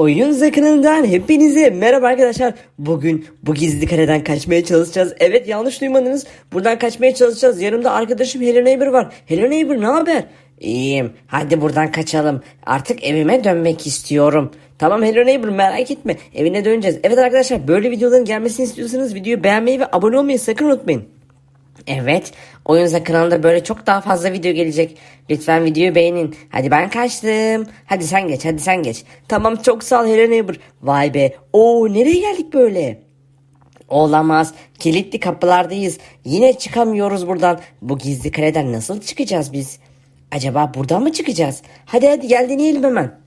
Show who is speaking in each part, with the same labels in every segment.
Speaker 1: Oyun Zakınından hepinize merhaba arkadaşlar. Bugün bu gizli kaleden kaçmaya çalışacağız. Evet yanlış duymadınız. Buradan kaçmaya çalışacağız. Yanımda arkadaşım Hello Neighbor var. Hello Neighbor ne haber? İyiyim. Hadi buradan kaçalım. Artık evime dönmek istiyorum. Tamam Hello Neighbor merak etme. Evine döneceğiz. Evet arkadaşlar böyle videoların gelmesini istiyorsanız videoyu beğenmeyi ve abone olmayı sakın unutmayın. Evet, Oyunza kanalında böyle çok daha fazla video gelecek. Lütfen videoyu beğenin. Hadi ben kaçtım. Hadi sen geç, hadi sen geç. Tamam çok sağ ol Hello Neighbor. Vay be. Oo nereye geldik böyle? Olamaz. Kilitli kapılardayız. Yine çıkamıyoruz buradan. Bu gizli kaleden nasıl çıkacağız biz? Acaba buradan mı çıkacağız? Hadi hadi gel deneyelim hemen.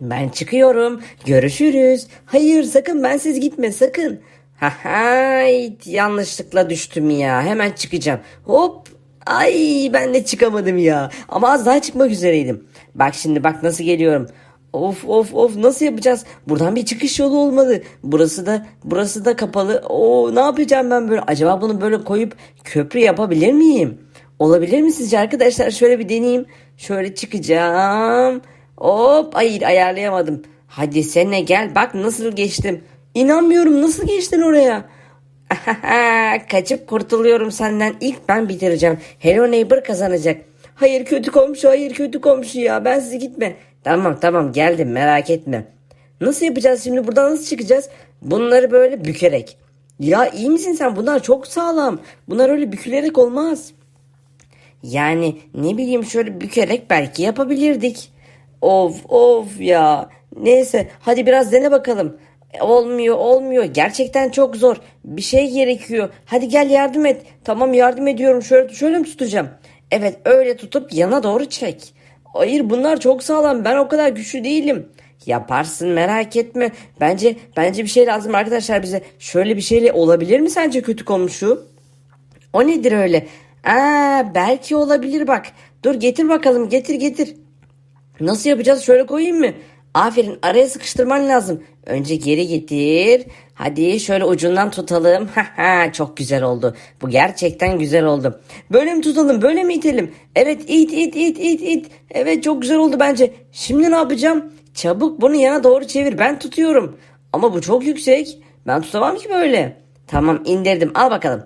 Speaker 1: Ben çıkıyorum. Görüşürüz. Hayır sakın bensiz gitme sakın. Hay yanlışlıkla düştüm ya. Hemen çıkacağım. Hop. Ay ben de çıkamadım ya. Ama az daha çıkmak üzereydim. Bak şimdi bak nasıl geliyorum. Of of of nasıl yapacağız? Buradan bir çıkış yolu olmalı. Burası da burası da kapalı. Oo ne yapacağım ben böyle? Acaba bunu böyle koyup köprü yapabilir miyim? Olabilir mi sizce arkadaşlar? Şöyle bir deneyeyim. Şöyle çıkacağım. Hop hayır ayarlayamadım. Hadi sene gel bak nasıl geçtim. İnanmıyorum nasıl geçtin oraya? Kaçıp kurtuluyorum senden. İlk ben bitireceğim. Hello Neighbor kazanacak. Hayır kötü komşu hayır kötü komşu ya ben sizi gitme. Tamam tamam geldim merak etme. Nasıl yapacağız şimdi buradan nasıl çıkacağız? Bunları böyle bükerek. Ya iyi misin sen bunlar çok sağlam. Bunlar öyle bükülerek olmaz. Yani ne bileyim şöyle bükerek belki yapabilirdik. Of of ya. Neyse hadi biraz dene bakalım. Olmuyor olmuyor gerçekten çok zor. Bir şey gerekiyor. Hadi gel yardım et. Tamam yardım ediyorum. Şöyle şöyle mi tutacağım? Evet öyle tutup yana doğru çek. Hayır bunlar çok sağlam. Ben o kadar güçlü değilim. Yaparsın merak etme. Bence bence bir şey lazım arkadaşlar bize. Şöyle bir şeyle olabilir mi sence kötü komşu? O nedir öyle? Aa, belki olabilir bak. Dur getir bakalım getir getir. Nasıl yapacağız? Şöyle koyayım mı? Aferin araya sıkıştırman lazım. Önce geri getir. Hadi şöyle ucundan tutalım. Çok güzel oldu. Bu gerçekten güzel oldu. Böyle mi tutalım? Böyle mi itelim? Evet it it it it it. Evet çok güzel oldu bence. Şimdi ne yapacağım? Çabuk bunu yana doğru çevir. Ben tutuyorum. Ama bu çok yüksek. Ben tutamam ki böyle. Tamam indirdim. Al bakalım.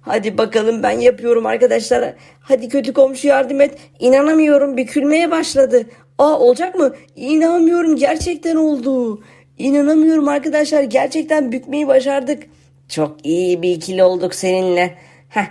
Speaker 1: Hadi bakalım ben yapıyorum arkadaşlar. Hadi kötü komşu yardım et. İnanamıyorum bükülmeye başladı. Aa olacak mı? İnanmıyorum gerçekten oldu. İnanamıyorum arkadaşlar gerçekten bükmeyi başardık. Çok iyi bir ikili olduk seninle.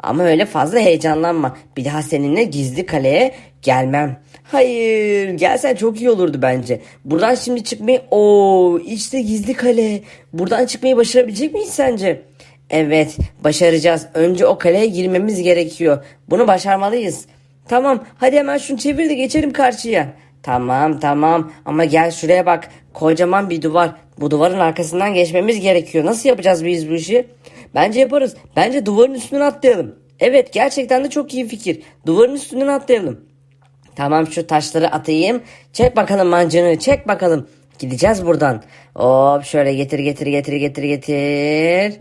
Speaker 1: Ama öyle fazla heyecanlanma. Bir daha seninle gizli kaleye gelmem. Hayır gelsen çok iyi olurdu bence. Buradan şimdi çıkmayı... Oo işte gizli kale. Buradan çıkmayı başarabilecek miyiz sence? Evet başaracağız. Önce o kaleye girmemiz gerekiyor. Bunu başarmalıyız. Tamam hadi hemen şunu çevir de geçelim karşıya. Tamam tamam ama gel şuraya bak. Kocaman bir duvar. Bu duvarın arkasından geçmemiz gerekiyor. Nasıl yapacağız biz bu işi? Bence yaparız. Bence duvarın üstüne atlayalım. Evet gerçekten de çok iyi fikir. Duvarın üstünden atlayalım. Tamam şu taşları atayım. Çek bakalım mancını çek bakalım. Gideceğiz buradan. Hop şöyle getir getir getir getir getir.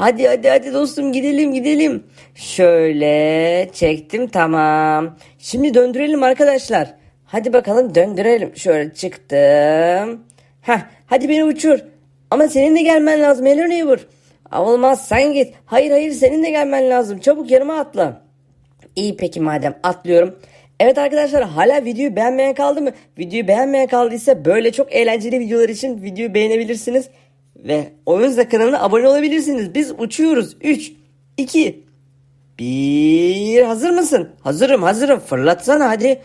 Speaker 1: Hadi hadi hadi dostum gidelim gidelim. Şöyle çektim tamam. Şimdi döndürelim arkadaşlar. Hadi bakalım döndürelim. Şöyle çıktım. Heh, hadi beni uçur. Ama senin de gelmen lazım Neighbor. Aa, Olmaz sen git. Hayır hayır senin de gelmen lazım. Çabuk yanıma atla. İyi peki madem atlıyorum. Evet arkadaşlar hala videoyu beğenmeyen kaldı mı? Videoyu beğenmeyen kaldıysa böyle çok eğlenceli videolar için videoyu beğenebilirsiniz. Ve Oyunza kanalına abone olabilirsiniz. Biz uçuyoruz. 3, 2, 1. Hazır mısın? Hazırım hazırım. Fırlatsana hadi.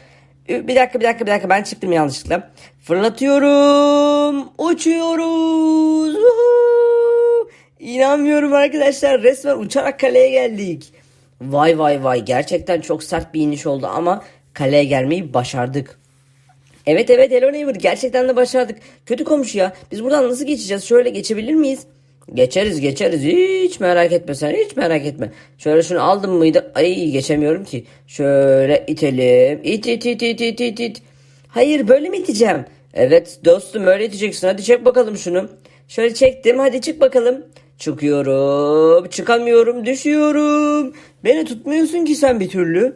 Speaker 1: Bir dakika bir dakika bir dakika ben çıktım yanlışlıkla. Fırlatıyorum. Uçuyoruz. Uhu. İnanmıyorum arkadaşlar. Resmen uçarak kaleye geldik. Vay vay vay gerçekten çok sert bir iniş oldu ama kaleye gelmeyi başardık. Evet evet Hello Neighbor gerçekten de başardık. Kötü komşu ya biz buradan nasıl geçeceğiz şöyle geçebilir miyiz? Geçeriz geçeriz hiç merak etme sen hiç merak etme. Şöyle şunu aldım mıydı? Ay geçemiyorum ki. Şöyle itelim. İt it it it it it it. Hayır böyle mi iteceğim? Evet dostum öyle iteceksin hadi çek bakalım şunu. Şöyle çektim hadi çık bakalım. Çıkıyorum çıkamıyorum düşüyorum. Beni tutmuyorsun ki sen bir türlü.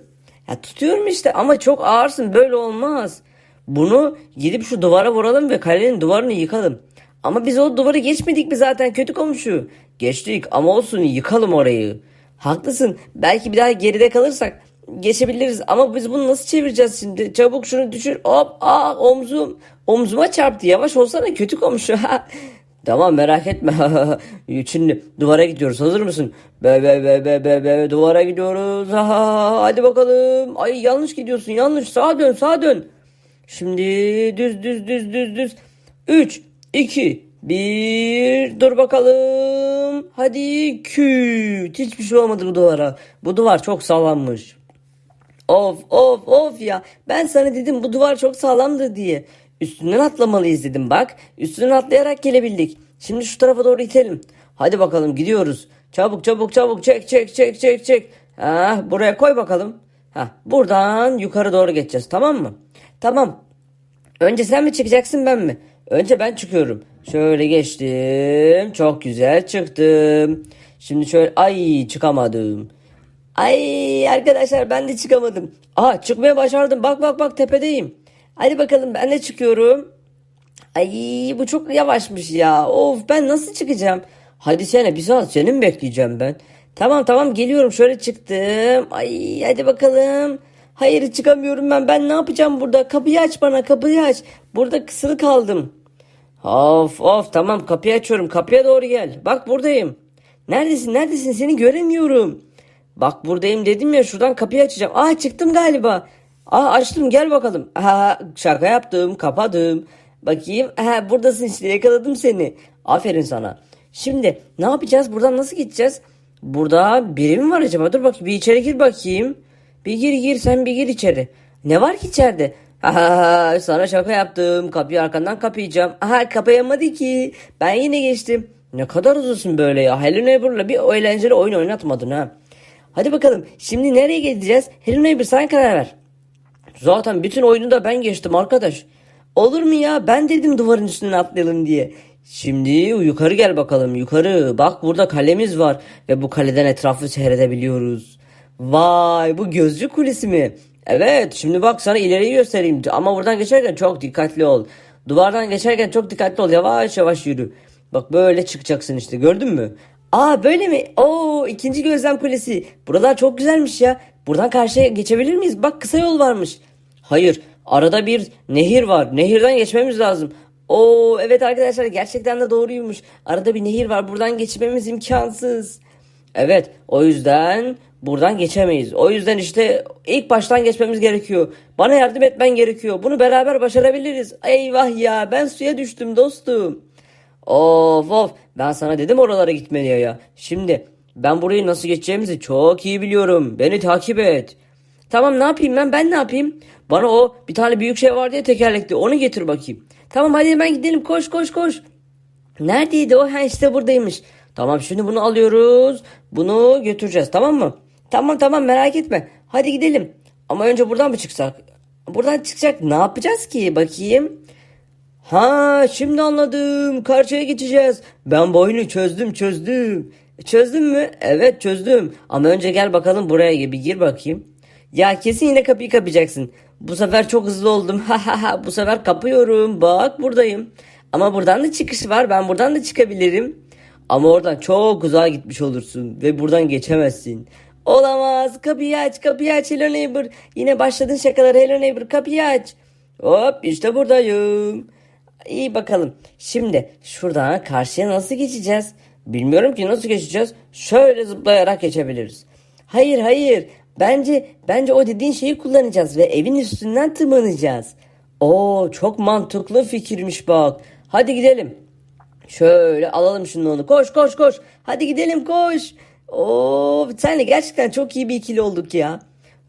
Speaker 1: Ya tutuyorum işte ama çok ağırsın böyle olmaz. Bunu gidip şu duvara vuralım ve kalenin duvarını yıkalım. Ama biz o duvarı geçmedik mi zaten kötü komşu? Geçtik ama olsun yıkalım orayı. Haklısın. Belki bir daha geride kalırsak geçebiliriz ama biz bunu nasıl çevireceğiz şimdi? Çabuk şunu düşür. Hop aa omzum. Omzuma çarptı. Yavaş olsana kötü komşu. tamam merak etme. Şimdi duvara gidiyoruz. Hazır mısın? Be be be be be be duvara gidiyoruz. Ha, hadi bakalım. Ay yanlış gidiyorsun. Yanlış. Sağa dön, sağa dön. Şimdi düz düz düz düz düz. 3 2 1 dur bakalım. Hadi küt. Hiçbir şey olmadı bu duvara. Bu duvar çok sağlammış. Of of of ya. Ben sana dedim bu duvar çok sağlamdır diye. Üstünden atlamalıyız dedim bak. Üstünden atlayarak gelebildik. Şimdi şu tarafa doğru itelim. Hadi bakalım gidiyoruz. Çabuk çabuk çabuk çek çek çek çek çek. Ha, buraya koy bakalım. Ha, buradan yukarı doğru geçeceğiz tamam mı? Tamam. Önce sen mi çıkacaksın ben mi? Önce ben çıkıyorum. Şöyle geçtim. Çok güzel çıktım. Şimdi şöyle ay çıkamadım. Ay arkadaşlar ben de çıkamadım. Aha çıkmaya başardım. Bak bak bak tepedeyim. Hadi bakalım ben de çıkıyorum. Ay bu çok yavaşmış ya. Of ben nasıl çıkacağım? Hadi sene bir saat seni mi bekleyeceğim ben? Tamam tamam geliyorum şöyle çıktım. Ay hadi bakalım. Hayır çıkamıyorum ben. Ben ne yapacağım burada? Kapıyı aç bana kapıyı aç. Burada kısılı kaldım. Of of tamam kapıyı açıyorum. Kapıya doğru gel. Bak buradayım. Neredesin neredesin seni göremiyorum. Bak buradayım dedim ya şuradan kapıyı açacağım. Aa çıktım galiba. Aa açtım gel bakalım. Aha şaka yaptım kapadım. Bakayım. Aha buradasın işte yakaladım seni. Aferin sana. Şimdi ne yapacağız? Buradan nasıl gideceğiz? Burada biri mi var acaba? Dur bakayım bir içeri gir bakayım. Bir gir gir sen bir gir içeri. Ne var ki içeride? Aha sana şaka yaptım. Kapıyı arkandan kapayacağım. Aha kapayamadı ki. Ben yine geçtim. Ne kadar hızlısın böyle ya. Hello Neighbor'la bir eğlenceli oyun oynatmadın ha. Hadi bakalım şimdi nereye gideceğiz? Hello Neighbor sen karar ver. Zaten bütün oyunu da ben geçtim arkadaş. Olur mu ya? Ben dedim duvarın üstüne atlayalım diye. Şimdi yukarı gel bakalım yukarı. Bak burada kalemiz var ve bu kaleden etrafı seyredebiliyoruz. Vay bu gözcü kulesi mi? Evet şimdi bak sana ileriyi göstereyim ama buradan geçerken çok dikkatli ol. Duvardan geçerken çok dikkatli ol yavaş yavaş yürü. Bak böyle çıkacaksın işte gördün mü? Aa böyle mi? Oo ikinci gözlem kulesi. Buralar çok güzelmiş ya. Buradan karşıya geçebilir miyiz? Bak kısa yol varmış. Hayır arada bir nehir var. Nehirden geçmemiz lazım. Oo evet arkadaşlar gerçekten de doğruymuş. Arada bir nehir var. Buradan geçmemiz imkansız. Evet o yüzden buradan geçemeyiz. O yüzden işte ilk baştan geçmemiz gerekiyor. Bana yardım etmen gerekiyor. Bunu beraber başarabiliriz. Eyvah ya ben suya düştüm dostum. Of of ben sana dedim oralara gitme diye ya. Şimdi ben burayı nasıl geçeceğimizi çok iyi biliyorum. Beni takip et. Tamam ne yapayım ben ben ne yapayım? Bana o bir tane büyük şey vardı ya tekerlekli onu getir bakayım. Tamam hadi hemen gidelim koş koş koş. Neredeydi o? Ha işte buradaymış. Tamam şimdi bunu alıyoruz. Bunu götüreceğiz tamam mı? Tamam tamam merak etme. Hadi gidelim. Ama önce buradan mı çıksak? Buradan çıkacak ne yapacağız ki? Bakayım. Ha şimdi anladım. Karşıya geçeceğiz. Ben bu oyunu çözdüm çözdüm. Çözdün mü? Evet çözdüm. Ama önce gel bakalım buraya bir gir bakayım. Ya kesin yine kapıyı kapayacaksın. Bu sefer çok hızlı oldum. Ha ha ha. Bu sefer kapıyorum. Bak buradayım. Ama buradan da çıkış var. Ben buradan da çıkabilirim. Ama oradan çok uzağa gitmiş olursun. Ve buradan geçemezsin. Olamaz. Kapıyı aç. Kapıyı aç Hello Neighbor. Yine başladın şakalar Hello Neighbor. Kapıyı aç. Hop işte buradayım. İyi bakalım. Şimdi şuradan karşıya nasıl geçeceğiz? Bilmiyorum ki nasıl geçeceğiz. Şöyle zıplayarak geçebiliriz. Hayır hayır. Bence bence o dediğin şeyi kullanacağız ve evin üstünden tırmanacağız. Oo çok mantıklı fikirmiş bak. Hadi gidelim. Şöyle alalım şunu onu. Koş koş koş. Hadi gidelim koş. Oo senle gerçekten çok iyi bir ikili olduk ya.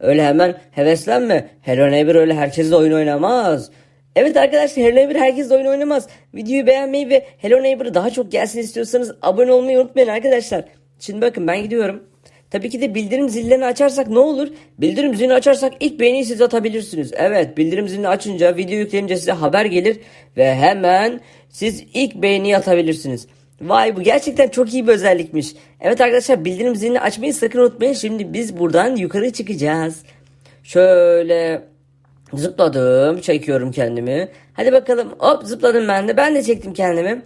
Speaker 1: Öyle hemen heveslenme. Hello Neighbor öyle herkesle oyun oynamaz. Evet arkadaşlar Hello Neighbor herkesle oyun oynamaz. Videoyu beğenmeyi ve Hello Neighbor'ı daha çok gelsin istiyorsanız abone olmayı unutmayın arkadaşlar. Şimdi bakın ben gidiyorum. Tabii ki de bildirim zillerini açarsak ne olur? Bildirim zilini açarsak ilk beğeniyi siz atabilirsiniz. Evet bildirim zilini açınca video yüklenince size haber gelir ve hemen siz ilk beğeniyi atabilirsiniz. Vay bu gerçekten çok iyi bir özellikmiş. Evet arkadaşlar bildirim zilini açmayı sakın unutmayın. Şimdi biz buradan yukarı çıkacağız. Şöyle Zıpladım. Çekiyorum kendimi. Hadi bakalım. Hop zıpladım ben de. Ben de çektim kendimi.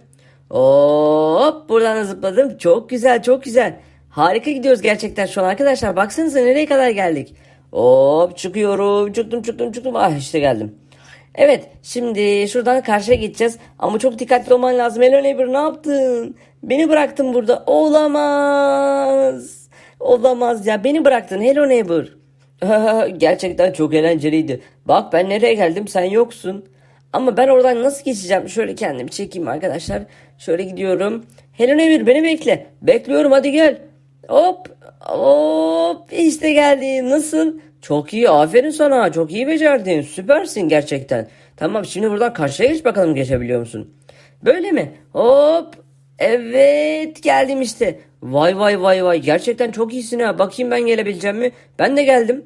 Speaker 1: Hop buradan da zıpladım. Çok güzel çok güzel. Harika gidiyoruz gerçekten şu an arkadaşlar. Baksanıza nereye kadar geldik. Hop çıkıyorum. Çıktım çıktım çıktım. Ah işte geldim. Evet şimdi şuradan karşıya gideceğiz. Ama çok dikkatli olman lazım. Hello neighbor ne yaptın? Beni bıraktın burada. Olamaz. Olamaz ya. Beni bıraktın. Hello neighbor. Gerçekten çok eğlenceliydi. Bak ben nereye geldim sen yoksun. Ama ben oradan nasıl geçeceğim? Şöyle kendimi çekeyim arkadaşlar. Şöyle gidiyorum. Hello Neighbor beni bekle. Bekliyorum hadi gel. Hop hop işte geldim. Nasıl? Çok iyi aferin sana. Çok iyi becerdin. Süpersin gerçekten. Tamam şimdi buradan karşıya geç bakalım geçebiliyor musun? Böyle mi? Hop. Evet geldim işte. Vay vay vay vay. Gerçekten çok iyisin ha. Bakayım ben gelebileceğim mi? Ben de geldim.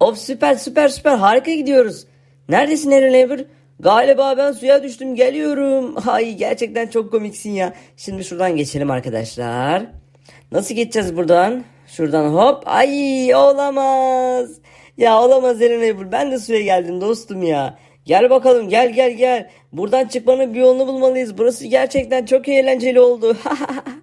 Speaker 1: Of süper süper süper harika gidiyoruz. Neredesin Eren Ever? Galiba ben suya düştüm geliyorum. Ay gerçekten çok komiksin ya. Şimdi şuradan geçelim arkadaşlar. Nasıl geçeceğiz buradan? Şuradan hop. Ay olamaz. Ya olamaz Eren Ever. Ben de suya geldim dostum ya. Gel bakalım gel gel gel. Buradan çıkmanın bir yolunu bulmalıyız. Burası gerçekten çok eğlenceli oldu.